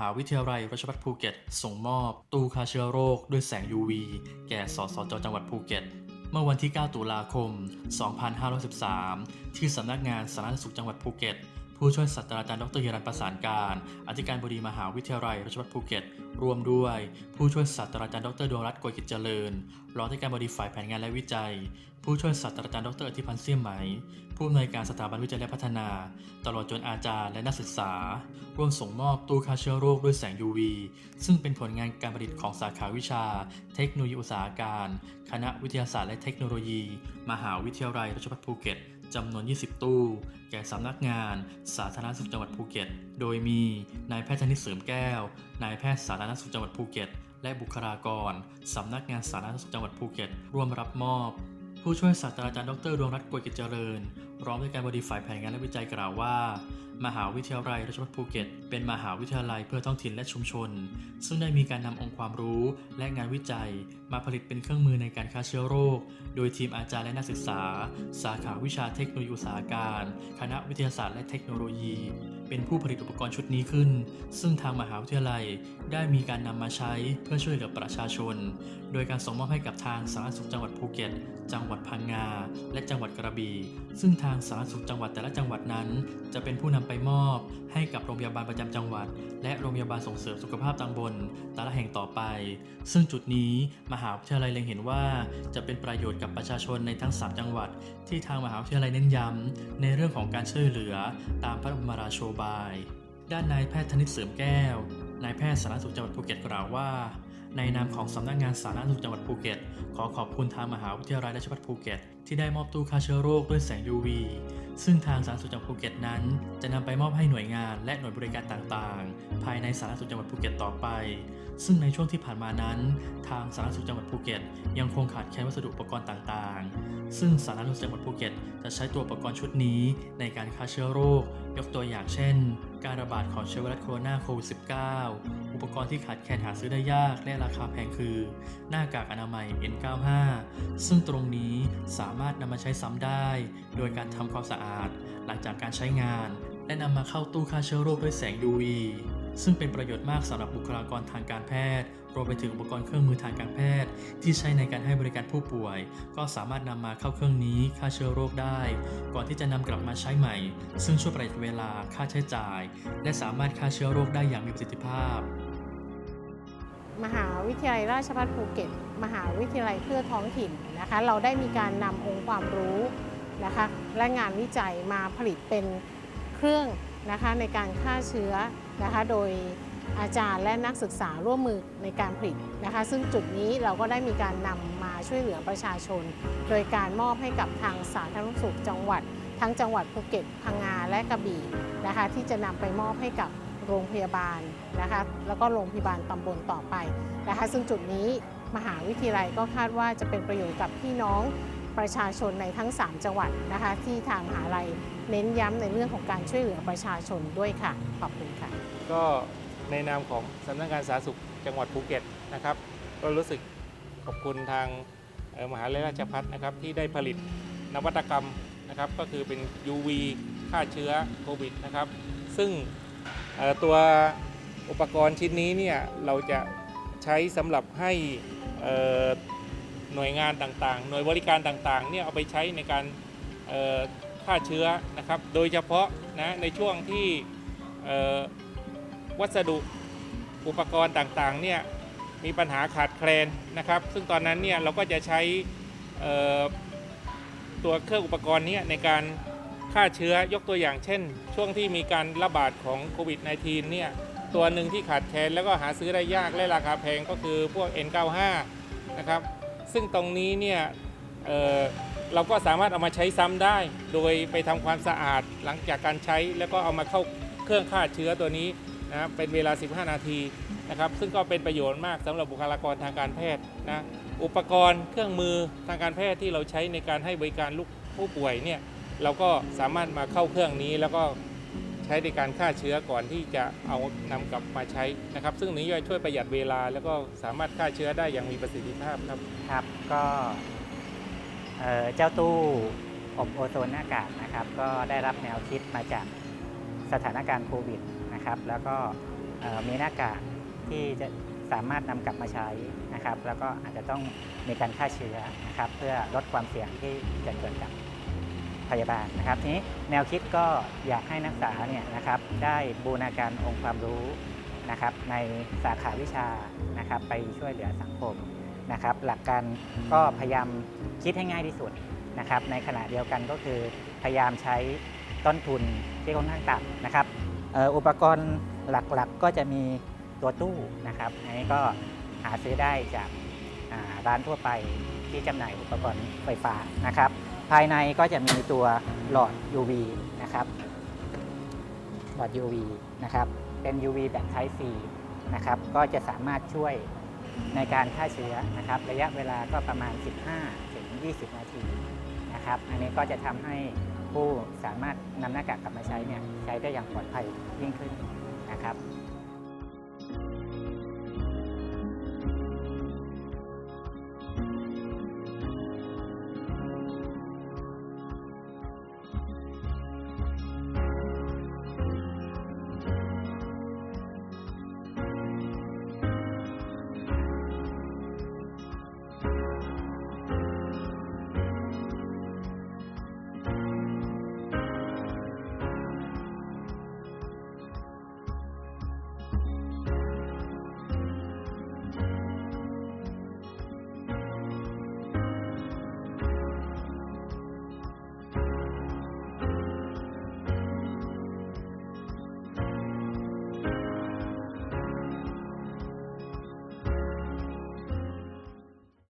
หาวิทยาลัยราชภัฏภูเก็ต ส่งมอบ ตู้ฆ่าเชื้อโรคด้วยแสง UV แก่สสจจังหวัดภูเก็ต เมื่อวันที่ 9 ตุลาคม 2513 ที่สำนักงานสาธารณสุขจังหวัดภูเก็ต ผู้ช่วยศาสตราจารย์ดรเฮรันประสานการ อธิการบดีมหาวิทยาลัยราชภัฏภูเก็ต รวมด้วย ผู้ช่วยศาสตราจารย์ดรดวงรัตน์โกยกิจเจริญ รองอธิการบดีฝ่ายแผนงานและวิจัย ผู้ช่วยศาสตราจารย์ดรอธิพันธ์เสี่ยมไหม ผู้อำนวยการสถาบันวิจัยและพัฒนา ตลอดจนอาจารย์และนักศึกษา ร่วมส่งมอบตู้ฆ่าเชื้อโรคด้วยแสง UV ซึ่งเป็นผลงานการประดิษฐ์ของสาขาวิชา เทคโนโลยีอุตสาหการ คณะวิทยาศาสตร์และเทคโนโลยี มหาวิทยาลัยราชภัฏภูเก็ต จำนวน 20 ตู้ แก่สำนักงาน สาธารณสุขจังหวัดภูเก็ต โดยมีนายแพทย์ชนิดเสริมแก้ว นายแพทย์สาธารณสุขจังหวัดภูเก็ต และบุคลากรสำนักงานสาธารณสุขจังหวัดภูเก็ต ร่วมรับมอบ ผู้ช่วยศาสตราจารย์ดรดวงรัตน์กวยกิจเจริญรองด้วยการบดีฝ่ายแผนงานและวิจัยกล่าวว่า มหาวิทยาลัยราชภัฏภูเก็ต เป็นมหาวิทยาลัยเพื่อท้องถิ่นและชุมชน ซึ่งได้มีการนำองค์ความรู้และงานวิจัย มาผลิตเป็นเครื่องมือในการฆ่าเชื้อโรค โดยทีมอาจารย์และนักศึกษา สาขาวิชาเทคโนโลยีอุตสาหการ คณะวิทยาศาสตร์และเทคโนโลยี เป็นผู้ผลิตอุปกรณ์ชุดนี้ขึ้น ซึ่งทางมหาวิทยาลัยได้มีการนำมาใช้เพื่อช่วยเหลือประชาชน โดยการส่งมอบให้กับทางสาธารณสุขจังหวัดภูเก็ต จังหวัดพังงา และจังหวัดกระบี่ ซึ่งทางสาธารณสุขจังหวัดแต่ละจังหวัดนั้น จะเป็นผู้นำไปมอบ ให้กับโรงพยาบาลประจำจังหวัด และโรงพยาบาลส่งเสริมสุขภาพตำบลแต่ละแห่งต่อไป ซึ่งจุดนี้มหาวิทยาลัยเล็งเห็นว่าจะเป็นประโยชน์กับประชาชนในทั้ง 3 จังหวัด ที่ทางมหาวิทยาลัยเน้นย้ำในเรื่องของการช่วยเหลือตามพระบรมราโชบาย ด้านนายแพทย์ธนิตเสริมแก้ว นายแพทย์สาธารณสุขจังหวัดภูเก็ตกล่าวว่า ในนามของสำนักงานสาธารณสุขจังหวัดภูเก็ต ขอขอบคุณทางมหาวิทยาลัยราชภัฏภูเก็ต ที่ได้มอบตู้ฆ่าเชื้อโรคด้วยแสง UV ซึ่งทางสาธารณสุขจังหวัดภูเก็ตนั้น จะนำไปมอบให้หน่วยงานและหน่วยบริการต่างๆ ภายในสาธารณสุขจังหวัดภูเก็ตต่อไป ซึ่งในช่วงที่ผ่านมานั้น ทางสาธารณสุขจังหวัดภูเก็ต ยังคงขาดแคลนวัสดุอุปกรณ์ต่างๆ ซึ่งสาธารณสุขจังหวัดภูเก็ต จะใช้ตัวอุปกรณ์ชุดนี้ในการฆ่าเชื้อโรค ยกตัวอย่างเช่น การระบาดของเชื้อไวรัสโคโรนาโควิด -19 อุปกรณ์ที่ขาดแคลนหาซื้อได้ยากและราคาแพงคือ หน้ากากอนามัย N95 ซึ่งตรงนี้สามารถนำมาใช้ซ้ำได้ โดยการทำความสะอาด หลังจากการใช้งาน และนำมาเข้าตู้ฆ่าเชื้อโรคด้วยแสง UV ซึ่งเป็นประโยชน์มากสำหรับบุคลากรทางการแพทย์ รวมไปถึงอุปกรณ์เครื่องมือทางการแพทย์ ที่ใช้ในการให้บริการผู้ป่วย ก็สามารถนำมาเข้าเครื่องนี้ฆ่าเชื้อโรคได้ ก่อนที่จะนำกลับมาใช้ใหม่ ซึ่งช่วยประหยัดเวลาค่าใช้จ่าย และสามารถฆ่าเชื้อโรคได้อย่างมีประสิทธิภาพ มหาวิทยาลัยราชภัฏภูเก็ต มหาวิทยาลัยเพื่อท้องถิ่นนะคะ เราได้มีการนำองค์ความรู้นะคะและงานวิจัยมาผลิตเป็นเครื่องนะคะในการฆ่าเชื้อ นะคะ โดยอาจารย์และนักศึกษาร่วมมือในการผลิตนะคะ ซึ่งจุดนี้เราก็ได้มีการนำมาช่วยเหลือประชาชน โดยการมอบให้กับทางสาธารณสุขจังหวัด ทั้งจังหวัดภูเก็ตพังงาและกระบี่นะคะ ที่จะนำไปมอบให้กับโรงพยาบาลนะคะ แล้วก็โรงพยาบาลตำบลต่อไปนะคะ ซึ่งจุดนี้มหาวิทยาลัยก็คาดว่าจะเป็นประโยชน์กับพี่น้อง ประชาชนในทั้ง 3 จังหวัดนะคะ ที่ทางมหาลัยเน้นย้ำในเรื่องของการช่วยเหลือประชาชนด้วยค่ะ ขอบคุณค่ะ ก็ในนามของสำนักงานสาธารณสุขจังหวัดภูเก็ตนะครับ ก็รู้สึกขอบคุณทางมหาวิทยาลัยราชภัฏนะครับที่ได้ผลิตนวัตกรรมนะครับ ก็คือเป็น UV ฆ่าเชื้อโควิดนะครับ ซึ่งตัวอุปกรณ์ชิ้นนี้เนี่ยเราจะใช้สำหรับให้ หน่วยงานต่างๆ หน่วยบริการต่างๆเนี่ยเอาไปใช้ในการฆ่าเชื้อนะครับ โดยเฉพาะนะในช่วงที่วัสดุอุปกรณ์ต่างๆเนี่ยมีปัญหาขาดแคลนนะครับ ซึ่งตอนนั้นเนี่ยเราก็จะใช้ตัวเครื่องอุปกรณ์เนี้ในการฆ่าเชื้อยกตัวอย่างเช่น ช่วงที่มีการระบาดของโควิด -19 เนี่ยตัวหนึ่งที่ขาดแคลนแล้วก็หาซื้อได้ยากและราคาแพงก็คือพวก N95 นะครับ ซึ่งตรงนี้เนี่ยเเราก็สามารถเอามาใช้ซ้ำได้ โดยไปทำความสะอาดหลังจากการใช้ แล้วก็เอามาเข้าเครื่องฆ่าเชื้อตัวนี้นะเป็นเวลา 15 นาทีนะครับ ซึ่งก็เป็นประโยชน์มากสำหรับบุคลากรทางการแพทย์นะอุปกรณ์เครื่องมือทางการแพทย์ที่เราใช้ในการให้บริการลูกผู้ป่วยเนี่ยเราก็สามารถมาเข้าเครื่องนี้แล้วก็ ใช้ในการฆ่าเชื้อก่อนที่จะเอานำกลับมาใช้นะครับ ซึ่งนี้จะช่วยประหยัดเวลา แล้วก็สามารถฆ่าเชื้อได้อย่างมีประสิทธิภาพครับครับก็เจ้าตู้อบโอโซนหน้ากากนะครับ ก็ได้รับแนวคิดมาจากสถานการณ์โควิดนะครับ แล้วก็มีหน้ากากที่จะสามารถนำกลับมาใช้นะครับ แล้วก็อาจจะต้องมีการฆ่าเชื้อนะครับ เพื่อลดความเสี่ยงที่จะเกิดกับ พยาบาลนะครับทีนี้แนวคิดก็อยากให้นักศึกษาเนี่ยนะครับได้บูรณาการองค์ความรู้นะครับในสาขาวิชานะครับไปช่วยเหลือสังคมนะครับหลักการก็พยายามคิดให้ง่ายที่สุดนะครับในขณะเดียวกันก็คือพยายามใช้ต้นทุนที่ค่อนข้างต่ำนะครับอ,อ,อุปกรณ์หลักๆก็จะมีตัวตู้นะครับอันนี้ก็หาซื้อได้จากร้านทั่วไปที่จำหน่ายอุปกรณ์ไฟฟ้านะครับ ภายในก็จะมีตัวหลอด UV นะครับ หลอด UV นะครับ เป็น UV แบบ Type C นะครับ ก็จะสามารถช่วยในการฆ่าเชื้อนะครับ ระยะเวลาก็ประมาณ 15 ถึง 20 นาทีนะครับ อันนี้ก็จะทำให้ผู้สามารถนำหน้ากากกลับมาใช้เนี่ยใช้ได้อย่างปลอดภัยยิ่งขึ้นนะครับ